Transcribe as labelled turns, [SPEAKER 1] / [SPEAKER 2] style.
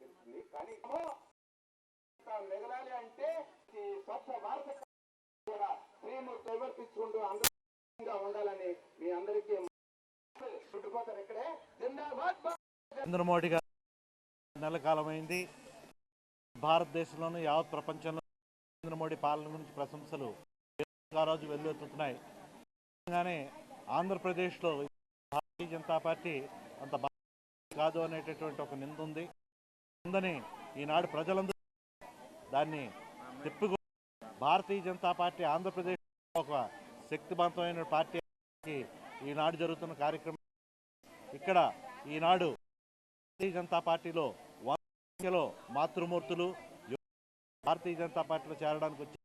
[SPEAKER 1] తెలుస్తుంది. కానీ అంటే స్వచ్ఛ భారత ప్రవర్తించుకుంటూ అందరూ ఉండాలని మీ అందరికీ ఇక్కడే జిందాబాద్
[SPEAKER 2] నరేంద్ర మోడీ గారు నెల కాలమైంది భారతదేశంలోనూ యావత్ ప్రపంచంలో నరేంద్ర మోడీ పాలన గురించి ప్రశంసలు ఆ రోజు వెల్లువెత్తుతున్నాయి. కానీ ఆంధ్రప్రదేశ్లో భారతీయ జనతా పార్టీ అంత కాదు అనేటటువంటి ఒక నింద ఉంది. ఉందని ఈనాడు ప్రజలందరూ దాన్ని తిప్పుకో భారతీయ జనతా పార్టీ ఆంధ్రప్రదేశ్ ఒక శక్తివంతమైన పార్టీ ఈనాడు జరుగుతున్న కార్యక్రమం. ఇక్కడ ఈనాడు భారతీయ జనతా పార్టీలో వంద సంఖ్యలో మాతృమూర్తులు భారతీయ జనతా పార్టీలో చేరడానికి వచ్చి